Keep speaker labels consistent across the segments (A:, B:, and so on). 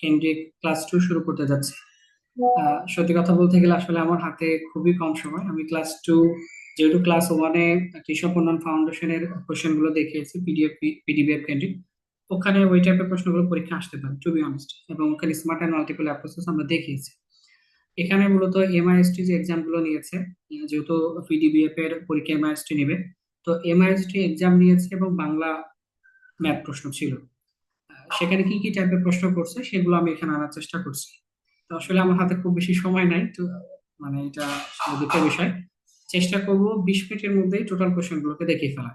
A: কেন্দ্রিক class two শুরু করতে সত্যি কথা বলতে গেলে আসলে আমার হাতে খুবই কম সময়। আমি ক্লাস টু, যেহেতু ক্লাস ওয়ানে কৃষক কোশ্চেনগুলো দেখিয়েছি পিডিএফ ওখানে ওই টাইপের প্রশ্নগুলো পরীক্ষা আসতে পারে টু বি অনেস্ট এবং ওখানে স্মার্ট অ্যান্ড মাল্টিপল অ্যাপ্রোচেস আমরা দেখিয়েছি। এখানে মূলত এমআইএসটি যে এক্সামগুলো নিয়েছে, যেহেতু পিডিবিএফ এর পরীক্ষা এমআইএসটি নেবে, তো এমআইএসটি এক্সাম নিয়েছে এবং বাংলা ম্যাথ প্রশ্ন ছিল। সেখানে কি কি টাইপের প্রশ্ন করছে সেগুলো আমি এখানে আনার চেষ্টা করছি। তো আসলে আমার হাতে খুব বেশি সময় নাই, তো মানে এটা দুঃখের বিষয়। চেষ্টা করব বিশ মিনিটের মধ্যেই টোটাল কোশ্চেন গুলোকে দেখিয়ে ফেলা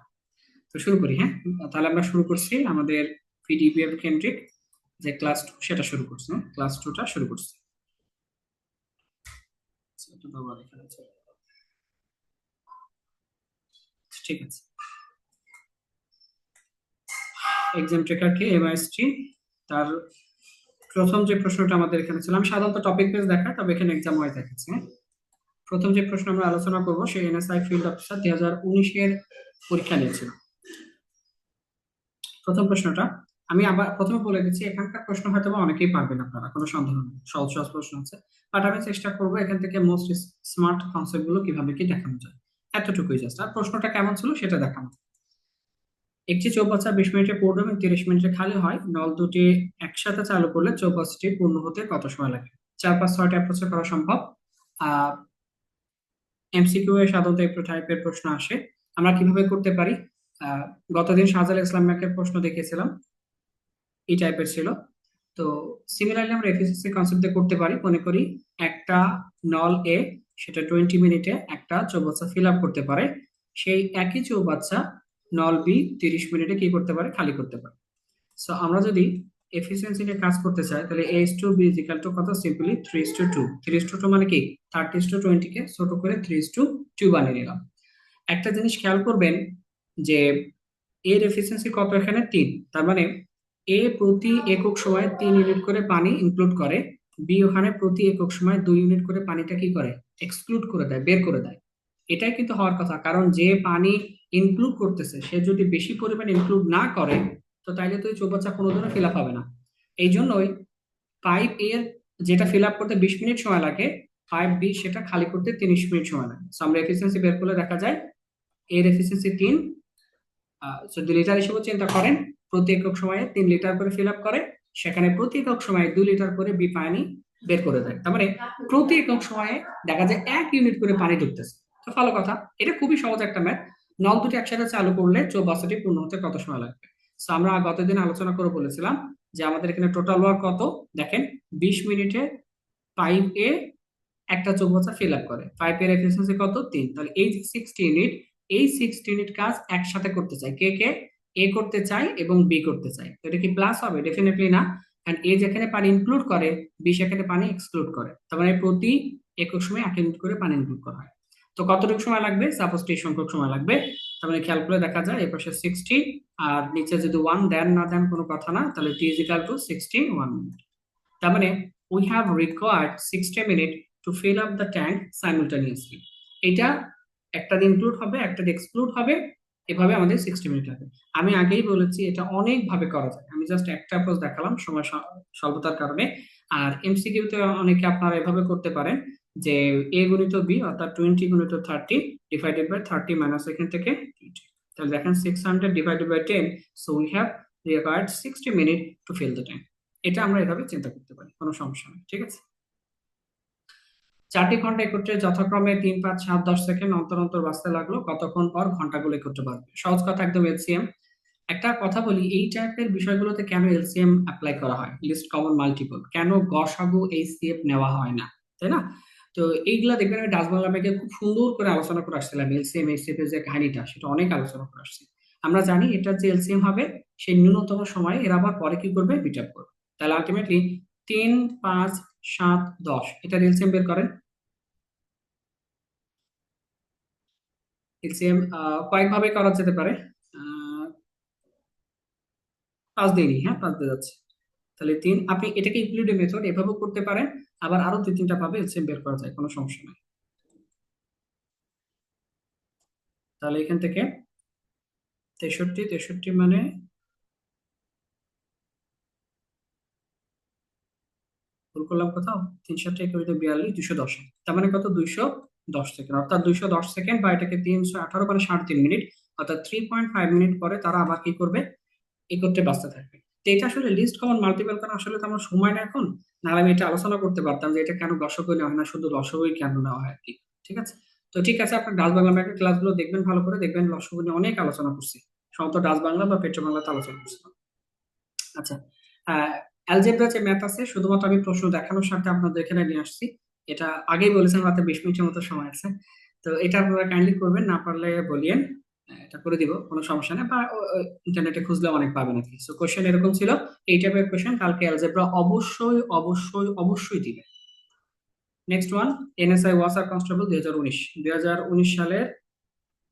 A: তো শুরু করি হ্যাঁ? তাহলে আমরা শুরু করছি আমাদের পিডিবিএফ কেন্দ্রিক যে ক্লাস টু সেটা শুরু করছি ক্লাস টুটা শুরু করছি। আচ্ছা। ঠিক আছে। এক্সাম ট্রেকারকে এমআইএসটি তার প্রথম যে প্রশ্নটা আমাদের এখানে ছিল, আমি সাধারণত টপিক বেস দেখাই, তবে এখানে এক্সাম ওয়াইজ দেখাচ্ছি হ্যাঁ? প্রথম যে প্রশ্ন আমরা আলোচনা করব সেই এনএসআই ফিল্ড অফিসার দুই হাজার উনিশের পরীক্ষা নিয়েছিল প্রথম প্রশ্নটা, আমি আবার প্রথমে বলে দিচ্ছি, এখানকার প্রশ্ন হয়তো বা অনেকেই পারবেন আপনারা, কোনো সন্দেহ নেই, সহজ সহজ প্রশ্ন আছে বাট আমি চেষ্টা করব এখান থেকে মোস্ট স্মার্ট কনসেপ্টগুলো কীভাবে কি দেখানো যায়, এতটুকুই জাস্ট আর প্রশ্নটা কেমন ছিল সেটা দেখানো একটি চৌবাচ্চা বিশ মিনিটে পূর্ণ এবং তিরিশ মিনিটে খালি হয়। নল দুটি একসাথে চালু করলে চৌবাচ্চাটি পূর্ণ হতে কত সময় লাগে? চার, পাঁচ, ছয়টা অ্যাপ্রোচে করা সম্ভব। এমসিকিউ এ সাধারণত একটু টাইপের প্রশ্ন আসে। আমরা কীভাবে করতে পারি? গতদিন শাহজাল ইসলাম ম্যাকের প্রশ্ন দেখিয়েছিলাম। এই টাইপের ছিল। তো সিমিলারলি আমরা এফিসিসি কনসেপ্ট করতে পারি। মনে করি একটা নল এ সেটা টোয়েন্টি মিনিটে একটা চৌবাচ্চা ফিল আপ করতে পারে। সেই একই চৌবাচ্চা নল বি তিরিশ মিনিটে কি করতে পারে? খালি করতে পারে। সো আমরা যদি এফিসিয়েন্সি নিয়ে কাজ করতে চাই, তাহলে A to B equal to কত? Simply three is to two three is to two মানে কি? থার্টি ইস টু টোয়েন্টি কে ছোট করে থ্রি ইস টু টু বানিয়ে নিলাম। একটা জিনিস খেয়াল করবেন যে এর এফিসিয়েন্সি কত এখানে? তিন। তার মানে এ প্রতি একক সময় তিন ইউনিট করে পানি ইনক্লুড করে বি ওখানে প্রতি একক সময় দুই ইউনিট করে পানিটা কি করে? এক্সক্লুড করে দেয়, বের করে দেয়। এটাই কিন্তু হওয়ার কথা। কারণ যে পানি ইনক্লুড করতেছে। সে যদি বেশি পরিমাণ ইনক্লুড না করে, তো তাইলে তো ওই চৌবাচ্চা কোনোদিনও ফিল আপ হবে না। এই জন্যই পাইপ এর যেটা ফিল আপ করতে বিশ মিনিট সময় লাগে পাইপ বি সেটা খালি করতে তিরিশ মিনিট সময় লাগে। সো আমরা এফিসিয়েন্সি বের করলে দেখা যায় এর এফিসিয়েন্সি তিন যদি লিটার হিসেবে চিন্তা করেন, প্রতি একক সময়ে তিন লিটার করে ফিল আপ করে, সেখানে প্রতি একক সময়ে দুই লিটার করে বি পানি বের করে দেয়। তার মানে প্রতি একক সময়ে দেখা যায় এক ইউনিট করে পানি ঢুকতেছে। তো ভালো কথা, এটা খুবই সহজ একটা ম্যাথ নল দুটি একসাথে চালু করলে চৌবাচ্চাটি পূর্ণ হতে কত সময় লাগবে? সো আমরা গতদিন আলোচনা করে বলেছিলাম যে আমাদের এখানে টোটাল ওয়ার্ক কত? দেখেন, বিশ মিনিটে পাইপ এ একটা চৌবাচ্চা ফিল আপ করে। পাইপের এফিসিয়েন্সি কত? তিন। তাহলে এই যে সিক্সটি ইউনিট এই সিক্সটি ইউনিট কাজ একসাথে করতে চাই। কে কে? এ করতে চাই এবং বি করতে চাই। তো এটা কি প্লাস হবে? ডেফিনেটলি না। কারণ এ যেখানে পানি ইনক্লুড করে বি সেখানে পানি এক্সক্লুড করে। তার মানে প্রতি একক সময় এক ইউনিট করে পানি ইনক্লুড করা হয়। তো কতটুকু সময় লাগবে? সাপোজ টি সংখ্যক সময় লাগবে। মানে খেয়াল করে দেখা যায় এই পাশে সিক্সটি আর নিচে যদি ওয়ান দেন না দেন কোনো কথা না, তাহলে T is equal to sixty one minute তার মানে we have required sixty minute to fill up the tank simultaneously এটা একটা দিন ইনক্লুড হবে, একটা এক্সক্লুড হবে, এভাবে আমাদের সিক্সটি মিনিট লাগবে। আমি আগেই বলেছি, এটা অনেকভাবে করা যায়। আমি জাস্ট একটা অ্যাপ্রোচ দেখালাম সময় স্বল্পতার কারণে। আর এমসিকিউতে অনেকে আপনারা এভাবে করতে পারেন। যে এ গুণিত বি অর্থাৎ টোয়েন্টি গুণিত thirty divided by thirty minus এখান থেকে 20 তাহলে দেখেন six hundred divided by ten so we have required sixty minute to fill the time এটা আমরা এভাবে চিন্তা করতে পারি, কোনো সমস্যা নেই, ঠিক আছে? চারটি ঘণ্টা একত্রে যথাক্রমে তিন, পাঁচ, সাত, দশ সেকেন্ড অন্তর অন্তর বাঁচতে লাগল, কতক্ষণ পর ঘন্টাগুলো একত্রে বাড়বে সহজ কথা একদম এলসিএম একটা কথা বলি, এই টাইপের বিষয়গুলোতে কেন এলসিএম অ্যাপ্লাই করা হয়? লিস্ট কমন মাল্টিপল কেন গসাগু এইচসিএফ নেওয়া হয় না? তাই না? তো এইগুলা দেখবেন আমি ডাসবাংলা মেকে খুব সুন্দর করে আলোচনা করে আসছিলাম এলসিএম এইচসিএফ এর যে কাহিনীটা, সেটা অনেক আলোচনা করে আসছে। আমরা জানি এটা যে এলসিএম হবে সেই ন্যূনতম সময়ে এরা আবার পরে কি করবে? বিট আপ করবে। তাহলে আলটিমেটলি তিন, পাঁচ, সাত, দশ, এটা এলসিএম বের করেন। এলসিএম কয়েকভাবে করা যেতে পারে। পাঁচ দিনই হ্যাঁ? পাঁচ দিয়ে যাচ্ছে। তাহলে তিন, আপনি এটাকে ইনক্লুডিভ মেথড এভাবেও করতে পারেন। আবার আরও দুই, তিনটা পাবে এলসিএম বের করা যায়, কোনো সমস্যা নাই। তাহলে এখান থেকে তেষট্টি তেষট্টি মানে ভুল করলাম কোথাও? তিন সাতটা বিয়াল্লিশ, দুশো দশ। তার মানে কত? দুইশো দশ সেকেন্ড। অর্থাৎ দুইশো দশ সেকেন্ড বা এটাকে তিনশো আঠারো মানে সাড়ে তিন মিনিট। অর্থাৎ থ্রি পয়েন্ট ফাইভ মিনিট পরে তারা আবার কি করবে? এ করতে ব্যস্ত থাকবে। তো এটা আসলে লিস্ট কমন মাল্টিপল কারণ আসলে তো আমার সময় না এখন। নাহলে আমি এটা আলোচনা করতে পারতাম যে এটা কেন দর্শকই নেওয়া হয় না, শুধু দর্শকই কেন নেওয়া হয় আর কি। ঠিক আছে? তো ঠিক আছে, আপনার ডাচ বাংলা ম্যাথের ক্লাসগুলো দেখবেন ভালো করে, দেখবেন দর্শক নিয়ে অনেক আলোচনা করছি। সমত ডাচ বাংলা বা পেট্রো বাংলাতে আলোচনা করছি। আচ্ছা অ্যালজেব্রা যে ম্যাথ আছে, শুধুমাত্র আমি প্রশ্ন দেখানোর সাথে আপনাদের এখানে নিয়ে আসছি। এটা আগেই বলেছেন রাতে বিশ মিনিটের মতো সময় আছে। তো এটা আপনারা কাইন্ডলি করবেন, না পারলে বলিয়েন। এটা করে দিব, কোনো সমস্যা নেই, বা ইন্টারনেটে খুঁজলে অনেক পাবেন আর কি। সো কোশ্চেন এরকম ছিল, এই টাইপের কোশ্চেন কালকে অ্যালজেব্রা অবশ্যই অবশ্যই অবশ্যই দিবে। নেক্সট ওয়ান এনএসআই ওয়াসার কনস্টেবল দুই হাজার উনিশ। দুই হাজার উনিশ সালের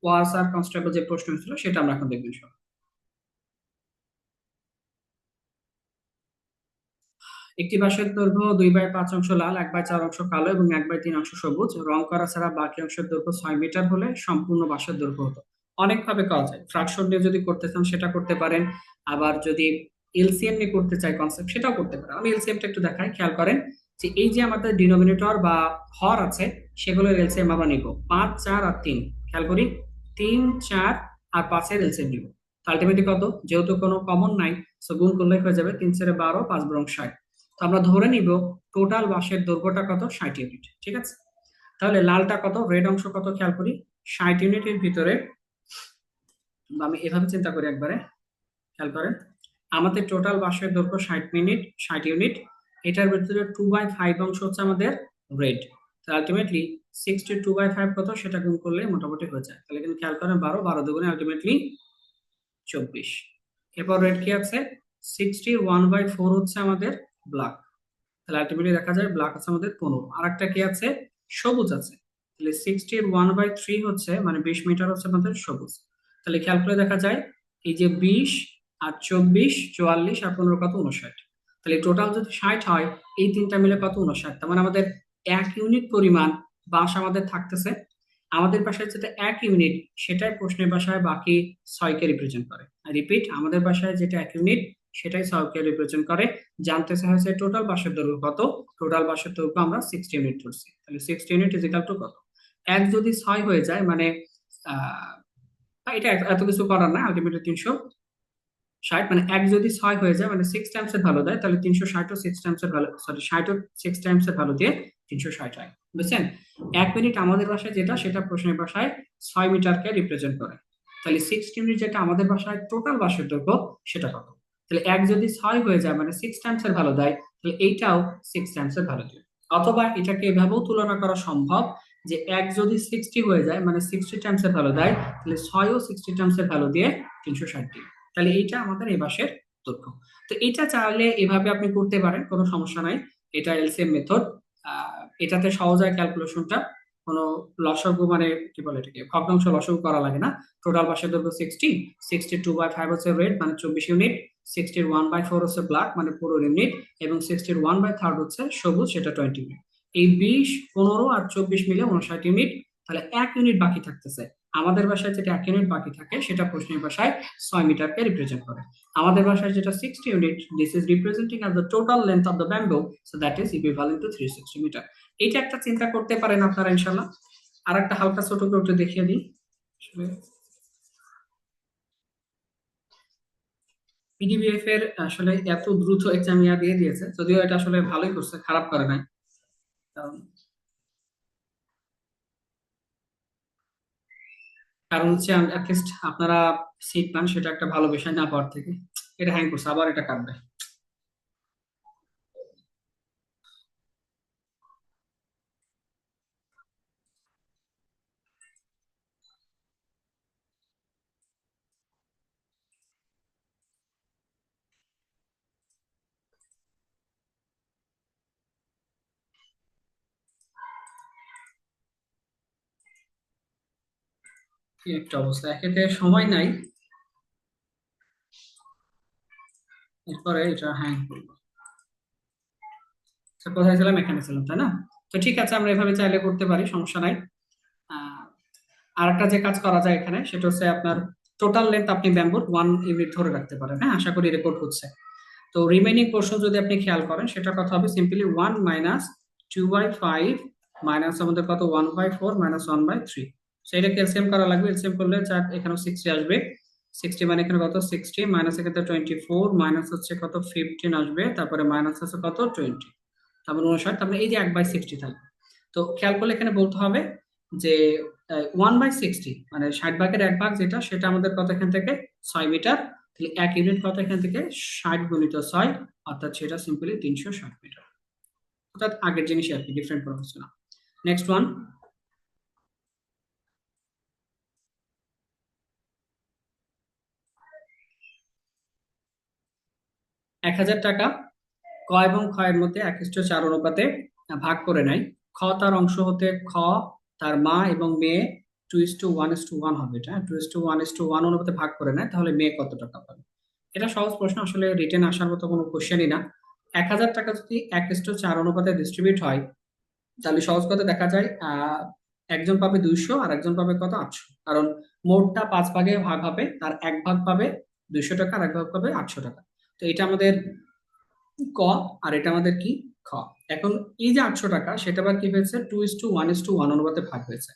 A: ওয়াসার কনস্টেবল যে প্রশ্ন ছিল সেটা আমরা এখন দেখবেন সব একটি বাঁশের দৈর্ঘ্য দুই বাই পাঁচ অংশ লাল, এক বাই চার অংশ কালো এবং এক বাই তিন অংশ সবুজ। রং করা ছাড়া বাকি অংশের দৈর্ঘ্য ছয় মিটার হলে সম্পূর্ণ বাঁশের দৈর্ঘ্য হতো। অনেকভাবে করা যায়। ফ্রাকশন নিয়ে যদি করতে চান, সেটা করতে পারেন। আবার যদি এলসিএম নিয়ে করতে চাই কনসেপ্ট সেটাও করতে পারেন। আমি এলসিএমটা একটু দেখাই, খেয়াল করেন যে এই যে আমাদের ডিনোমিনেটর বা হর আছে সেগুলোর এলসিএম আমরা নিব। পাঁচ, চার আর তিন, খেয়াল করি। তিন, চার আর পাঁচের এলসিএম নিব। আলটিমেটলি কত? যেহেতু কোনো কমন নাই সো গুণ করলে হয়ে যাবে তিন চারে বারো, পাঁচ বরং ষাট। তো আমরা ধরে নিব টোটাল বাঁশের দৈর্ঘ্যটা কত? ষাট ইউনিট ঠিক আছে? তাহলে লালটা কত? রেড অংশ কত? খেয়াল করি। ষাট ইউনিটের ভিতরে আমি এভাবে চিন্তা করি একবারে, খেয়াল করেন। আমাদের টোটাল বাসের দৈর্ঘ্য ষাট মিনিট, ষাট ইউনিট এটার ভিতরে টু বাই ফাইভ অংশ হচ্ছে আমাদের রেড তো ultimately sixty two by five কত? সেটা গুণ করলে মোটামুটি হয়ে যায়। তাহলে কিন্তু খেয়াল করেন বারো বারো দুগুণে আলটিমেটলি চব্বিশ। এরপর রেড কি আছে? সিক্সটি ওয়ান বাই ফোর হচ্ছে আমাদের ব্ল্যাক তাহলে আলটিমেটলি দেখা যায় ব্ল্যাক আছে আমাদের পনেরো। আর একটা কি আছে? সবুজ আছে। তাহলে সিক্সটি ওয়ান বাই থ্রি হচ্ছে মানে বিশ মিটার হচ্ছে আমাদের সবুজ। তাহলে খেয়াল করে দেখা যায়, এই যে বিশ আর চব্বিশ, চুয়াল্লিশ আর পনেরো কত উনষাট তাহলে টোটাল যদি ষাট হয়, এই তিনটা মিলে কত উনষাট তার মানে আমাদের এক ইউনিট পরিমাণ বাস আমাদের থাকতেছে। আমাদের বাসায় যেটা এক ইউনিট সেটাই প্রশ্নের বাসায় বাকি ছয়কে রিপ্রেজেন্ট করে। রিপিট আমাদের বাসায় যেটা এক ইউনিট সেটাই ছয়কে রিপ্রেজেন্ট করে। জানতে হয়েছে টোটাল বাসের দৈর্ঘ্য কত? টোটাল বাসের দৈর্ঘ্য আমরা সিক্সটি ইউনিট ধরছি। তাহলে সিক্সটি ইউনিট ইজিক্যাল টু কত? এক যদি ছয় হয়ে যায় মানে এটা এত কিছু করার না আলটিমেটলি তিনশো ষাট মানে এক যদি ছয় হয়ে যায় মানে সিক্স টাইমস এর ভ্যালু দেয়, তাহলে তিনশো ষাট ও সিক্স টাইমস এর ভ্যালু সরি ষাট ও সিক্স টাইমস এর ভ্যালু দিয়ে তিনশো ষাট হয়, বুঝছেন? এক মিনিট আমাদের ভাষায় যেটা, সেটা প্রশ্নের ভাষায় ছয় মিটারকে রিপ্রেজেন্ট করে। তাহলে সিক্স মিনিট যেটা আমাদের ভাষায় টোটাল বাসের দৈর্ঘ্য, সেটা কত? তাহলে এক যদি ছয় হয়ে যায় মানে সিক্স টাইমস এর ভ্যালু দেয়, তাহলে এইটাও সিক্স টাইমস এর ভ্যালু দেয়। অথবা এটাকে এভাবেও তুলনা করা সম্ভব যে এক যদি সিক্সটি হয়ে যায় মানে সিক্সটি টাইমস এর ভ্যালু দেয়, তাহলে ছয় ও সিক্সটি টাইমস এর ভ্যালু দিয়ে তিনশো ষাটটি। তাহলে এইটা আমাদের এই বাসের দৈর্ঘ্য। তো এটা চাইলে এভাবে আপনি করতে পারেন, কোনো সমস্যা নাই। এটা এলসিএম মেথড এটাতে সহজ হয় ক্যালকুলেশনটা কোনো লসগু মানে কি বলে এটাকে? ভগ্নাংশ লসগু করা লাগে না। টোটাল বাসের দৈর্ঘ্য sixty sixty two by five হচ্ছে রেড মানে চব্বিশ ইউনিট সিক্সটির ওয়ান বাই ফোর হচ্ছে ব্ল্যাক মানে পুরো ইউনিট এবং সিক্সটির ওয়ান বাই থার্ড হচ্ছে সবুজ, সেটা টোয়েন্টি ইউনিট এই বিশ, পনেরো আর চব্বিশ মিলে উনষাট ইউনিট তাহলে এক ইউনিট বাকি থাকতেছে। আমাদের ভাষায় যেটা এক ইউনিট বাকি থাকে, সেটা প্রশ্নের ভাষায় ছয় মিটারকে রিপ্রেজেন্ট করে। আমাদের ভাষায় যেটা sixty unit this is representing as the total length of the bamboo so that is equivalent to three sixty metre এইটা একটা চিন্তা করতে পারেন আপনারা ইনশাল্লাহ আর একটা হালকা ছোট করে একটু দেখিয়ে দিই। পিডিবিএফ এর আসলে এত দ্রুত এক্সাম ইয়া দিয়ে দিয়েছে, যদিও এটা আসলে ভালোই করছে, খারাপ করে নাই। কারণ হচ্ছে আপনারা সিট পান, সেটা একটা ভালো বিষয় না পাওয়ার থেকে। এটা হ্যাং করছে, আবার এটা কাটবে। কি একটা অবস্থা? একেতে সময় নাই। এরপরে এটা হ্যাং করব। কোথায় ছিলাম? এখানে ছিলাম, তাই না? তো ঠিক আছে, আমরা এভাবে চাইলে করতে পারি, সমস্যা নাই। আর একটা যে কাজ করা যায় এখানে, সেটা হচ্ছে আপনার টোটাল লেন্থ আপনি ব্যাম্বুর ওয়ান ইউনিট ধরে রাখতে পারেন হ্যাঁ? আশা করি রেকর্ড হচ্ছে। তো রিমেইনিং পোর্শন যদি আপনি খেয়াল করেন সেটা কথা হবে simply one minus two by five minus আমাদের কত? One by four minus one by three সেটা ক্যালসিয়াম করা লাগবে এলসিএম করলে যা এখানে সিক্সটি আসবে। সিক্সটি মানে এখানে কত? সিক্সটি মাইনাস এখানে টোয়েন্টি ফোর মাইনাস হচ্ছে কত? ফিফটিন আসবে, তারপরে মাইনাস হচ্ছে কত? টোয়েন্টি তারপরে উনষাট তারপরে এই যে এক বাই সিক্সটি থাকবে। তো খেয়াল করলে এখানে বলতে হবে যে ওয়ান বাই সিক্সটি মানে ষাট ভাগের এক ভাগ যেটা, সেটা আমাদের কত এখান থেকে? ছয় মিটার। তাহলে এক ইউনিট কত এখান থেকে? ষাট গুণিত ছয়, অর্থাৎ সেটা সিম্পলি তিনশো ষাট মিটার। অর্থাৎ আগের জিনিস আর কি ডিফারেন্ট না। নেক্সট ওয়ান এক হাজার টাকা ক এবং খ এর মধ্যে এক চার অনুপাতে ভাগ করে নেয়। খ তার অংশ হতে খ তার মা এবং মেয়ে two is to one is to one হবে এটা। Two is to one is to one অনুপাতে ভাগ করে নেয়, তাহলে মেয়ে কত টাকা পাবে? এটা সহজ প্রশ্ন, আসলে রিটেন আসার মতো কোনো কোশ্চেনই না। এক হাজার টাকা যদি এক ইস টু চার অনুপাতে ডিস্ট্রিবিউট হয়, তাহলে সহজ কথা দেখা যায় একজন পাবে দুইশো আর একজন পাবে কত? আটশো। কারণ মোটটা পাঁচ ভাগে ভাগ হবে তার এক ভাগ পাবে দুইশো টাকা, আর এক ভাগ পাবে আটশো টাকা। তো এটা আমাদের ক, আর এটা আমাদের কি? খ। এখন এই যে আটশো টাকা, সেটা আবার কি হয়েছে? Two is to one is to one অনুপাতে ভাগ হয়েছে।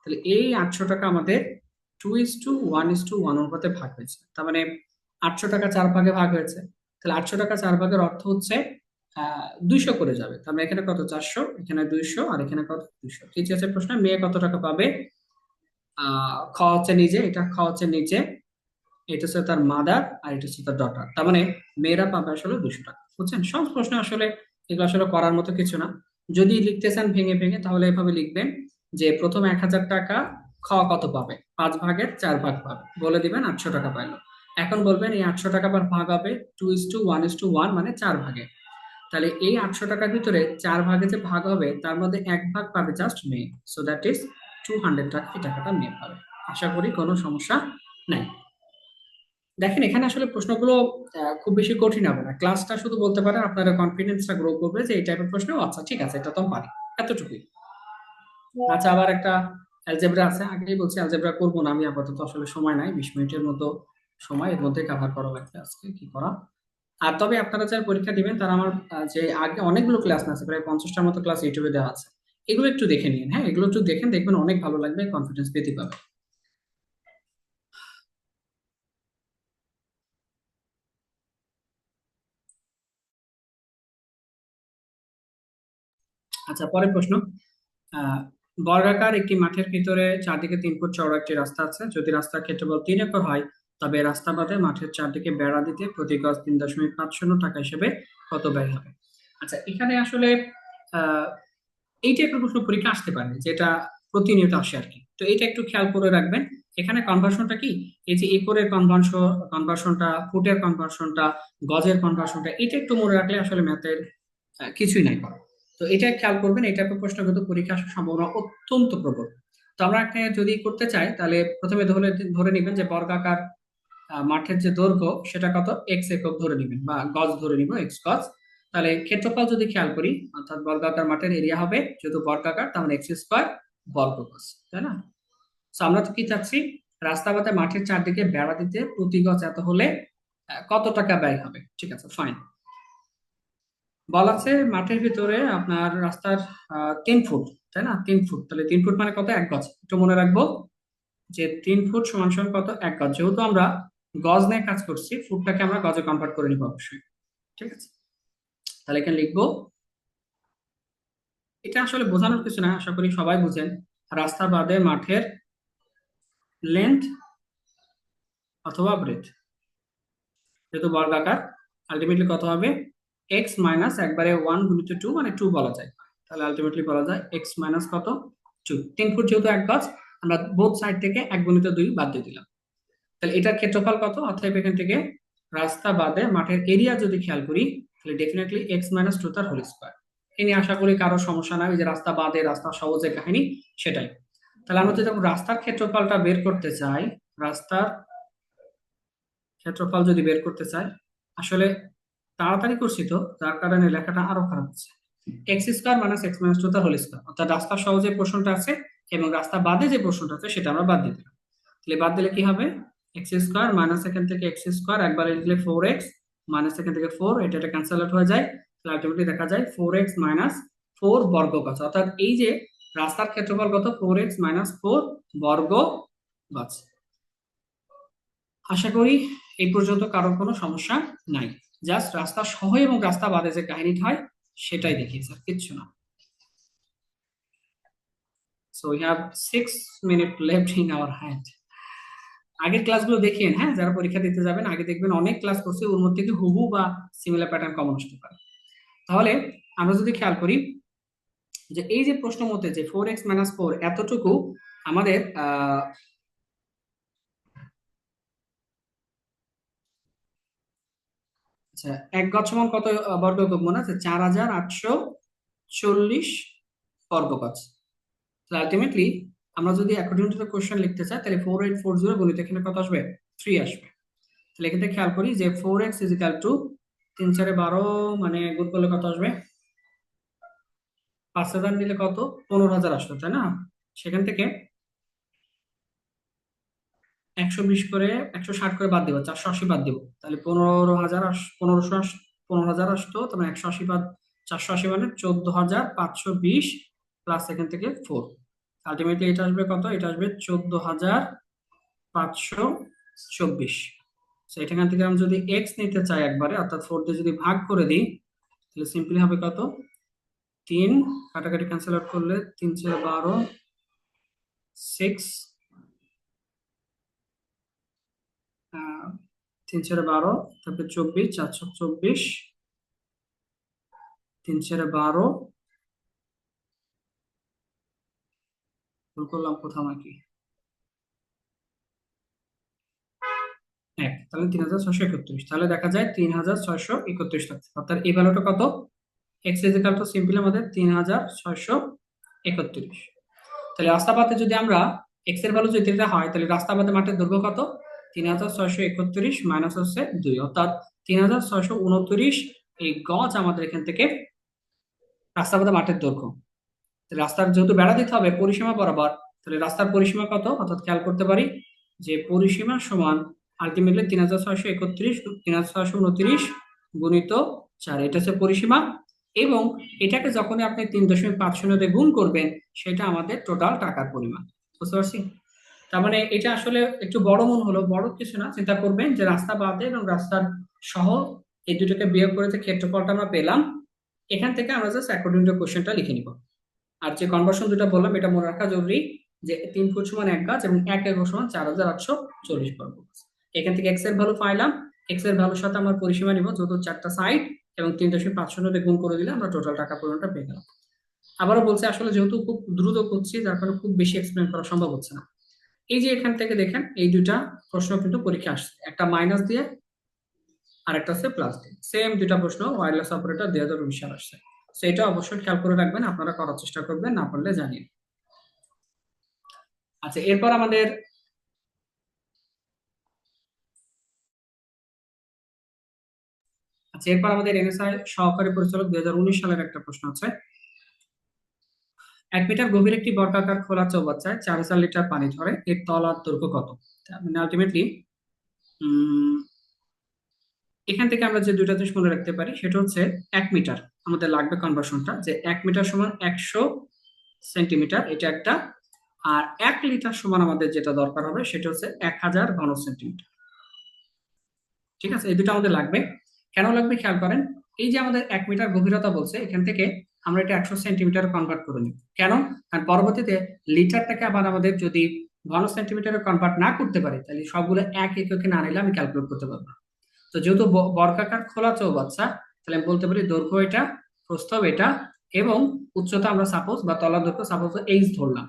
A: তাহলে এই আটশো টাকা আমাদের two is to one is to one অনুপাতে ভাগ হয়েছে। তার মানে আটশো টাকা চার ভাগে ভাগ হয়েছে। তাহলে আটশো টাকা চার ভাগের অর্থ হচ্ছে দুইশো করে যাবে। তার মানে এখানে কত? চারশো, এখানে দুইশো, আর এখানে কত? দুইশো। কি আছে প্রশ্ন, মেয়ে কত টাকা পাবে? খ হচ্ছে নিজে, এটা খ হচ্ছে নিজে। এটা হচ্ছে তার মাদার আর এটা হচ্ছে তার ডটার তার মানে মেয়েরা পাবে আসলে দুশো টাকা, বুঝছেন? সব প্রশ্ন আসলে, এগুলো আসলে করার মতো কিছু না। যদি লিখতে চান ভেঙে ভেঙে, তাহলে এভাবে লিখবেন যে প্রথম এক হাজার টাকা খ কত পাবে? পাঁচ ভাগের চার ভাগ পাবে। বলে দিবেন আটশো টাকা পাইলো। এখন বলবেন এই আটশো টাকা পার ভাগ হবে two is to one is to one মানে চার ভাগে। তাহলে এই আটশো টাকার ভিতরে চার ভাগে যে ভাগ হবে, তার মধ্যে এক ভাগ পাবে জাস্ট মেয়ে। So that is two hundred টাকা, এই টাকাটা মেয়ে পাবে। আশা করি কোনো সমস্যা নাই। দেখেন, এখানে আসলে প্রশ্নগুলো খুব বেশি কঠিন হবে না। ক্লাসটা শুধু বলতে পারেন, আপনারা কনফিডেন্সটা গ্রো করবে যে এই টাইপের প্রশ্ন আচ্ছা ঠিক আছে, এটা তো পারি। এতটুকুই। আচ্ছা আবার একটা অ্যালজেব্রা আছে। আগেই বলছি অ্যালজেব্রা করব না আমি, আপাতত আসলে সময় নাই, বিশ মিনিটের মতো সময়, এর মধ্যে কভার করা লাগবে আজকে, কি করা? আর তবে আপনারা যারা পরীক্ষা দিবেন, তারা আমার যে আগে অনেকগুলো ক্লাস আছে, প্রায় পঞ্চাশটার মতো ক্লাস ইউটিউবে দেওয়া আছে। এগুলো একটু দেখে নিন হ্যাঁ? এগুলো একটু দেখেন, দেখবেন অনেক ভালো লাগবে কনফিডেন্স পেতে পাবে। আচ্ছা পরের প্রশ্ন। বর্গাকার একটি মাঠের ভিতরে চারদিকে তিন ফুট চওড়া একটি রাস্তা আছে। যদি রাস্তার ক্ষেত্রফল তিন একর হয়, তবে রাস্তা বাদে মাঠের চারদিকে বেড়া দিতে প্রতি গজ তিন দশমিক পাঁচ শূন্য টাকা হিসেবে কত ব্যয় হবে? আচ্ছা এখানে আসলে, আহ, এইটা একটা প্রশ্ন পরীক্ষা আসতে পারে, যেটা প্রতিনিয়ত আসে আর কি। তো এটা একটু খেয়াল করে রাখবেন। এখানে কনভার্সনটা কি? এই যে একরের কনভার্সন কনভার্সনটা ফুটের কনভার্সনটা গজের কনভার্সনটা এটা একটু মনে রাখলে আসলে ম্যাথের কিছুই নাই। করা তো এটা খেয়াল করবেন এটা প্রশ্ন কিন্তু পরীক্ষা আসার সম্ভাবনা অত্যন্ত প্রবল। তো আমরা একটা যদি করতে চাই, তাহলে প্রথমে ধরে ধরে নেবেন যে বর্গাকার মাঠের যে দৈর্ঘ্য, সেটা কত? এক্স একক ধরে নেবেন বা গজ ধরে নিব এক্স গজ। তাহলে ক্ষেত্রফল যদি খেয়াল করি, অর্থাৎ বর্গাকার মাঠের এরিয়া হবে যেহেতু বর্গাকার, তার মানে এক্স স্কোয়ার বর্গ গজ, তাই না? তো আমরা তো কি চাচ্ছি? রাস্তা পথে মাঠের চারদিকে বেড়া দিতে প্রতি গজ এত হলে কত টাকা ব্যয় হবে? ঠিক আছে ফাইন বলা আছে মাঠের ভিতরে আপনার রাস্তার তিন ফুট, তাই না? তিন ফুট। তাহলে তিন ফুট মানে কত? এক গজ। একটু মনে রাখব যে তিন ফুট সমান সমান কত? এক গজ। যেহেতু আমরা গজ নিয়ে কাজ করছি, ফুটটাকে আমরা গজে কনভার্ট করে নিব অবশ্যই। ঠিক আছে? তাহলে এখানে লিখব, এটা আসলে বোঝানোর কিছু না, আশা করি সবাই বুঝেন। রাস্তা বাদে মাঠের লেন্থ অথবা ব্রেথ যেহেতু বর্গাকার আলটিমেটলি কত হবে? এক্স মাইনাস একবারে ওয়ান গুণিত টু মানে টু বলা যায়। তাহলে আলটিমেটলি বলা যায় এক্স মাইনাস কত? টু তিন ফুট যেহেতু এক গজ, আমরা বোথ সাইড থেকে এক গুণিত দুই বাদ দিয়ে দিলাম। তাহলে এটার ক্ষেত্রফল কত? অর্থাৎ এখান থেকে রাস্তা বাদে মাঠের এরিয়া যদি খেয়াল করি, তাহলে ডেফিনেটলি এক্স মাইনাস টু তার হোল স্কোয়ার এ নিয়ে আশা করি কারও সমস্যা নাই যে রাস্তা বাদে, রাস্তা সহজে কাহিনী, সেটাই। তাহলে আমরা যদি রাস্তার ক্ষেত্রফলটা বের করতে চাই, রাস্তার ক্ষেত্রফল যদি বের করতে চাই, আসলে তাড়াতাড়ি করছি তো যার কারণে লেখাটা আরও খারাপ হচ্ছে। X square minus x minus two তার হোল স্কোয়ার অর্থাৎ রাস্তা সহজে প্রশ্নটা আছে এবং রাস্তা বাদে যে প্রশ্নটা আছে সেটা আমরা বাদ দিলাম। তাহলে বাদ দিলে কি হবে? এক্স স্কোয়ার মাইনাস এখান থেকে এক্স স্কোয়ার একবার লিখলে ফোর এক্স মাইনাস এখান থেকে ফোর এটা এটা ক্যান্সেল আউট হয়ে যায়। তাহলে আলটিমেটলি দেখা যায় ফোর এক্স মাইনাস ফোর বর্গ গজ অর্থাৎ এই যে রাস্তার ক্ষেত্রফল কত ফোর এক্স মাইনাস ফোর বর্গ গজ আশা করি এই পর্যন্ত কারোর কোনো সমস্যা নাই। জাস্ট রাস্তা সহ এবং রাস্তা বাদে যে কাহিনীটা হয়, সেটাই দেখিয়েছে, আর কিচ্ছু না। So we have six minute left in our hand আগের ক্লাসগুলো দেখিয়েন হ্যাঁ? যারা পরীক্ষা দিতে যাবেন, আগে দেখবেন অনেক ক্লাস করছে, ওর মধ্যে থেকে হুবু বা সিমিলার প্যাটার্ন কমন আসতে পারে। তাহলে আমরা যদি খেয়াল করি যে এই যে প্রশ্ন মধ্যে যে ফোর এক্স মাইনাস ফোর এতটুকু আমাদের আচ্ছা এক গজ সমান কত বর্গ গজ মনে আছে? চার হাজার আটশো চল্লিশ বর্গ গজ আলটিমেটলি আমরা যদি অ্যাকর্ডিং টু কোশ্চেন লিখতে চাই, তাহলে ফোর এইট ফোর জিরো গণিত এখানে কত আসবে? থ্রি আসবে। তাহলে এখানে খেয়াল করি যে ফোর এক্স ইজিক্যাল টু তিন চারে বারো মানে গুণ করলে কত আসবে? পাঁচ হাজার নিলে কত? পনেরো হাজার আসলো তাই না? সেখান থেকে একশো বিশ করে, একশো ষাট করে বাদ দিব, চারশো আশি বাদ দিব। তাহলে পনেরো হাজার আস, পনেরোশো পনেরো হাজার আসতো তারপরে একশো আশি বাদ, চারশো আশি মানে চোদ্দ হাজার পাঁচশো বিশ প্লাস এখান থেকে ফোর আলটিমেটলি এটা আসবে কত? এটা আসবে চোদ্দ হাজার পাঁচশো চব্বিশ। এখান থেকে আমি যদি এক্স নিতে চাই একবারে, অর্থাৎ ফোর দিয়ে যদি ভাগ করে দিই, তাহলে সিম্পলি হবে কত? তিন, কাটাকাটি ক্যান্সেল আউট করলে তিন চার বারো সিক্স তিন চারে বারো, তারপরে চব্বিশ চারশো চব্বিশ, তিন চারে বারো। ভুল করলাম কোথাও নাকি এক, তাহলে তিন হাজার ছয়শো একত্রিশ। তাহলে দেখা যায় তিন হাজার ছয়শো একত্রিশ থাকছে। অর্থাৎ এই ভ্যালুটা কত? এক্স ইজিক্যাল টু সিম্পল আমাদের তিন হাজার ছয়শো একত্রিশ। তাহলে রাস্তাপাতে যদি আমরা এক্সের ভ্যালু যদি এটা হয়, তাহলে রাস্তাপাতে মাঠের দৈর্ঘ্য কত? তিন হাজার ছয়শো একত্রিশ মাইনাস হচ্ছে দুই। অর্থাৎ তিন হাজার ছয়শো উনত্রিশ এই গজ আমাদের এখান থেকে রাস্তাপাতে মাঠের দৈর্ঘ্য। রাস্তার যেহেতু বেড়া দিতে হবে, পরিসীমা বরাবর, তাহলে রাস্তার পরিসীমা কত? অর্থাৎ খেয়াল করতে পারি যে পরিসীমা সমান আলটিমেটলি তিন হাজার ছয়শো একত্রিশ তিন হাজার ছয়শো উনত্রিশ গুণিত চার। এটা হচ্ছে পরিসীমা। এবং এটাকে যখনই আপনি তিন দশমিক পাঁচ শূন্য গুণ করবেন, সেটা আমাদের টোটাল টাকার পরিমাণ। বুঝতে পারছি? তার মানে এটা আসলে একটু বড় মন হলো, বড় কিছু না, চিন্তা করবেন যে রাস্তা বাদে এবং রাস্তার সহ এই দুটোকে বিয়োগ করে যে ক্ষেত্রফলটা আমরা পেলাম, এখান থেকে আমরা জাস্ট অ্যাকর্ডিং টু কোশ্চেনটা লিখে নিব। আর যে কনভার্সন দুটো বললাম, এটা মনে রাখা জরুরি যে তিন ফুট সমান এক গাছ এবং এক একর সমান চার হাজার আটশো চল্লিশ বর্গ এখান থেকে এক্সের ভ্যালু পাইলাম এক্সের ভ্যালুর সাথে আমার পরিসীমা নিব, যত চারটা সাইড এবং তিন দশমিক পাঁচ শূন্য গুণ করে দিলে আমরা টোটাল টাকা পরিমাণটা পেয়ে গেলাম। আবারও বলছে, আসলে যেহেতু খুব দ্রুত করছি, যার কারণে খুব বেশি এক্সপ্লেন করা সম্ভব হচ্ছে না। এই যে এখান থেকে দেখেন, এই দুটা প্রশ্ন কিন্তু পরীক্ষা আসছে। একটা মাইনাস দিয়ে আর একটা হচ্ছে প্লাস দিয়ে। সেম দুটা প্রশ্ন ওয়্যারলেস অপারেটর দুই হাজার সাল আসছে। তো এটা অবশ্যই খেয়াল করে রাখবেন, আপনারা করার চেষ্টা করবেন, না পারলে জানিয়ে আচ্ছা এরপর আমাদের আচ্ছা এরপর আমাদের এনএসআই সহকারী পরিচালক দুই হাজার উনিশ সালের একটা প্রশ্ন আছে। এক মিটার গভীর একটি বর্গাকার খোলা চৌবাচ্চায় চার হাজার লিটার পানি ধরে এর তলার দৈর্ঘ্য কত? মানে আলটিমেটলি এখান থেকে আমরা যে দুইটা জিনিস মনে রাখতে পারি, সেটা হচ্ছে এক মিটার। আমাদের লাগবে কনভার্সনটা যে এক মিটার সমান একশো সেন্টিমিটার, এটা একটা। আর এক লিটার সমান আমাদের যেটা দরকার হবে, সেটা হচ্ছে এক হাজার ঘন সেন্টিমিটার। ঠিক আছে? এই দুটো আমাদের লাগবে। কেন লাগবে? খেয়াল করেন, এই যে আমাদের এক মিটার গভীরতা বলছে, এখান থেকে আমরা এটা একশো সেন্টিমিটার কনভার্ট করে নিই কেন? কারণ পরবর্তীতে লিটারটাকে আবার আমাদের যদি ঘন সেন্টিমিটারে কনভার্ট না করতে পারি, তাহলে সবগুলো এক এককে না নিলে আমি ক্যালকুলেট করতে পারব না। তো যেহেতু বর্গাকার খোলা চৌবাচ্চা, তাহলে আমি বলতে পারি দৈর্ঘ্য এটা, প্রস্থব এটা এবং উচ্চতা আমরা সাপোজ বা তলা দৈর্ঘ্য সাপোজ এইচ ধরলাম।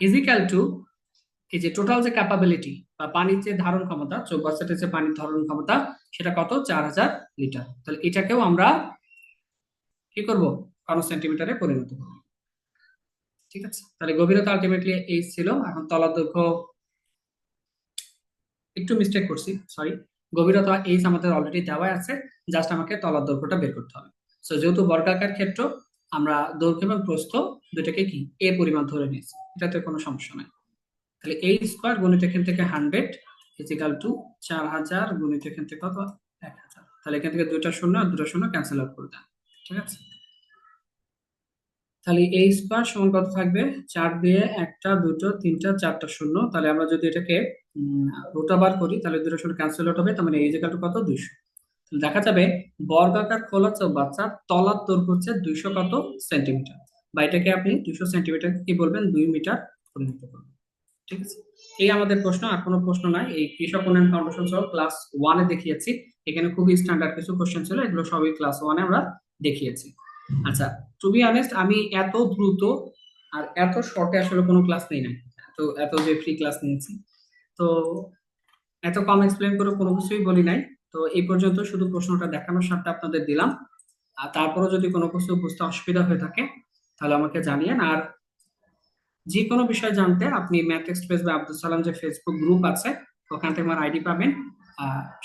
A: ইজিক্যাল টু এই যে টোটাল যে ক্যাপাবিলিটি বা পানির যে ধারণ ক্ষমতা চৌবাচ্চাটের যে পানির ধারণ ক্ষমতা, সেটা কত? চার হাজার লিটার। তাহলে এটাকেও আমরা কি করব? ঘন সেন্টিমিটারে পরিণত করব ঠিক আছে? তাহলে গভীরতা আলটিমেটলি এইচ ছিল। এখন তলার দৈর্ঘ্য একটু মিস্টেক করছি সরি গভীরতা এইচ আমাদের অলরেডি দেওয়া আছে জাস্ট আমাকে তলার দৈর্ঘ্যটা বের করতে হবে। সো যেহেতু বর্গাকার ক্ষেত্র, আমরা দৈর্ঘ্য এবং প্রস্থ দুটাকে কি? এ পরিমাণ ধরে নিয়েছি। এটাতে কোনো সমস্যা নাই। তাহলে এই স্কোয়ার গণিত এখান থেকে হান্ড্রেড ইজিক্যাল টু চার হাজার, গণিত এখান থেকে কত? এক হাজার। তাহলে এখান থেকে দুইটা শূন্য আর দুটো শূন্য ক্যান্সেল আউট করে দেন। ঠিক আছে? তাহলে এই স্কোয়ার সমান কত থাকবে? চার দিয়ে একটা, দুটো, তিনটা, চারটা শূন্য। তাহলে আমরা যদি এটাকে রুটা বার করি, তাহলে দুটো শূন্য ক্যান্সেল আউট হবে, তার মানে এই জায়গাটা কত? দুইশো। দেখা যাবে, বর্গাকার খোলা বাচ্চার তলার দৈর্ঘ্য হচ্ছে দুইশো কত সেন্টিমিটার। বা এটাকে আপনি দুইশো সেন্টিমিটার কি বলবেন? দুই মিটার পরিণত করবেন। ঠিক আছে? এই আমাদের প্রশ্ন, আর কোনো প্রশ্ন নাই। এই কৃষক উন্নয়ন ফাউন্ডেশন সহ ক্লাস ওয়ানে দেখিয়েছি। এখানে খুবই স্ট্যান্ডার্ড কিছু কোশ্চেন ছিল, এগুলো সবই ক্লাস ওয়ানে আমরা দেখিয়েছি। আচ্ছা টু বি অনেস্ট আমি এত দ্রুত আর এত শর্টে আসলে কোনো ক্লাস নেই নাই তো এত যে ফ্রি ক্লাস নিয়েছি। তো এত কম এক্সপ্লেন করে কোনো কিছুই বলি নাই। তো এই পর্যন্ত শুধু প্রশ্নটা দেখানোর সাথে আপনাদের দিলাম। আর তারপরে যদি কোনো কিছু বুঝতে অসুবিধা হয়ে থাকে, তাহলে আমাকে জানিয়েন। আর যে কোনো বিষয় জানতে আপনি ম্যাথ এক্সপ্রেস বা আব্দুল সালাম যে ফেসবুক গ্রুপ আছে, ওখান থেকে আমার আইডি পাবেন।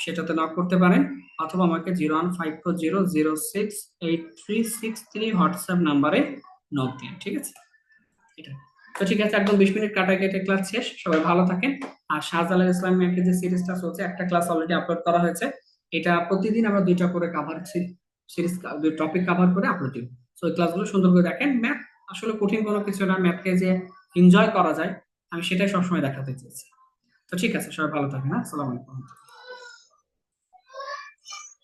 A: সেটাতে নক করতে পারেন অথবা আমাকে zero one five four zero zero six eight three six three WhatsApp নাম্বারে নক দিন, ঠিক আছে? এটা। তো ঠিক আছে, একদম বিশ মিনিট কাটা কেটে ক্লাস শেষ, সবাই ভালো থাকেন। আর শাহজালাল ইসলাম ম্যাথের যে সিরিজটা চলছে, একটা ক্লাস অলরেডি আপলোড করা হয়েছে। এটা প্রতিদিন আমরা দুইটা করে কাভার সিরিজ দুই টপিক কাভার করে আপলোড দিব তো ওই ক্লাসগুলো সুন্দর করে দেখেন। ম্যাথ আসলে কঠিন কোনো কিছু না ম্যাথকে যে এনজয় করা যায়, আমি সেটাই সবসময় দেখাতে চেয়েছি। তো ঠিক আছে, সবাই ভালো থাকেন হ্যাঁ? আসসালামু আলাইকুম।